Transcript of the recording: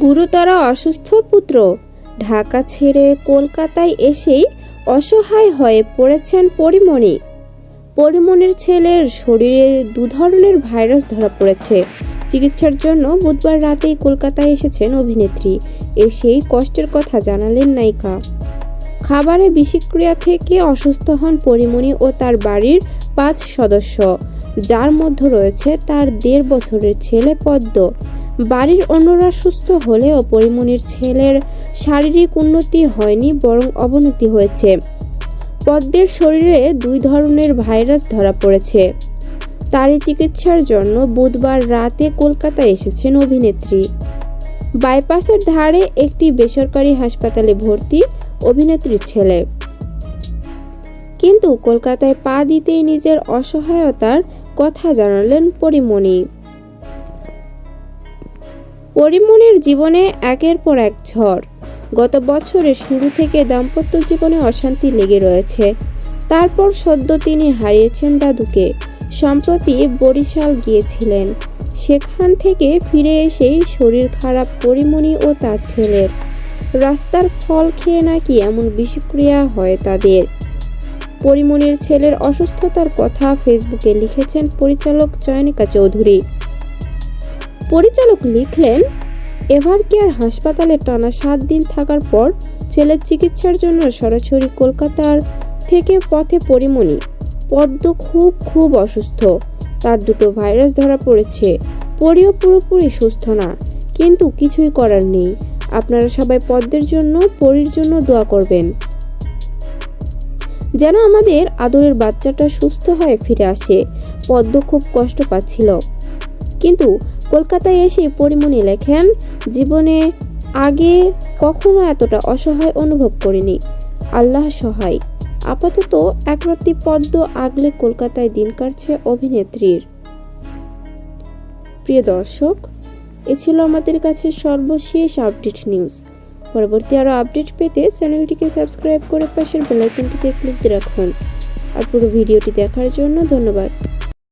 গুরুতর অসুস্থ পুত্র। ঢাকা ছেড়ে কলকাতায় এসেই অসহায় হয়ে পড়েছেন পরিমণি। পরিমণির ছেলের শরীরে দু ধরনের ভাইরাস ধরা পড়েছে। চিকিৎসার জন্য বুধবার রাতেই কলকাতায় এসেছেন অভিনেত্রী। এসেই কষ্টের কথা জানালেন নায়িকা। খাবারে বিষক্রিয়া থেকে অসুস্থ হন পরিমণি ও তার বাড়ির পাঁচ সদস্য। যার মধ্যে রয়েছে তার দেড় বছরের ছেলে পদ্ম। বাড়ির অন্যরা সুস্থ হলেও পরিমণির ছেলের শারীরিক উন্নতি হয়নি, বরং অবনতি হয়েছে। পদ্মের শরীরে দুই ধরনের ভাইরাস ধরা পড়েছে। তারই চিকিৎসার জন্য বুধবার রাতে কলকাতায় এসেছেন অভিনেত্রী। বাইপাসের ধারে একটি বেসরকারি হাসপাতালে ভর্তি অভিনেত্রীর ছেলে। কিন্তু কলকাতায় পা দিতেই নিজের অসহায়তার কথা জানালেন পরিমণি। পরিমণির জীবনে একের পর এক ঝড়। গত বছরের শুরু থেকে দাম্পত্য জীবনে অশান্তি লেগে রয়েছে। তারপর সদ্য তিনি হারিয়েছেন দাদুকে। সম্প্রতি বরিশাল গিয়েছিলেন। সেখান থেকে ফিরে এসেই শরীর খারাপ পরিমণি ও তার ছেলের। রাস্তার ফল খেয়ে নাকি এমন বিষক্রিয়া হয় তাদের। পরিমণির ছেলের অসুস্থতার কথা ফেসবুকে লিখেছেন পরিচালক চয়নিকা চৌধুরী। পরিচালক লিখলেন, এভার কেয়ার হাসপাতালে টানা সাত দিন থাকার পর ছেলের চিকিৎসার জন্য সরাসরি কলকাতার থেকে পথে পরিমণি। পদ্ম খুব খুব অসুস্থ। তার দুটো ভাইরাস ধরা পড়েছে। পরিও পুরোপুরি সুস্থ না। কিন্তু কিছুই করার নেই। আপনারা সবাই পদ্মের জন্য, পরির জন্য দোয়া করবেন। যেন আমাদের আদরের বাচ্চাটা সুস্থ হয়ে ফিরে আসে। পদ্ম খুব কষ্ট পাচ্ছিল। কিন্তু কলকাতায় এসে পরিমণি লেখেন, জীবনে আগে কখনো এতটা অসহায় অনুভব করিনি। আল্লাহ সহায়। আপাতত একরত্তি পদ্ম আগলে কলকাতায় দিন কাটছে অভিনেত্রীর। প্রিয় দর্শক, এ ছিল আমাদের কাছে সর্বশেষ আপডেট নিউজ। পরবর্তী আরও আপডেট পেতে চ্যানেলটিকে সাবস্ক্রাইব করে পাশের বেলাইকনটিতে ক্লিক রাখুন। আর পুরো ভিডিওটি দেখার জন্য ধন্যবাদ।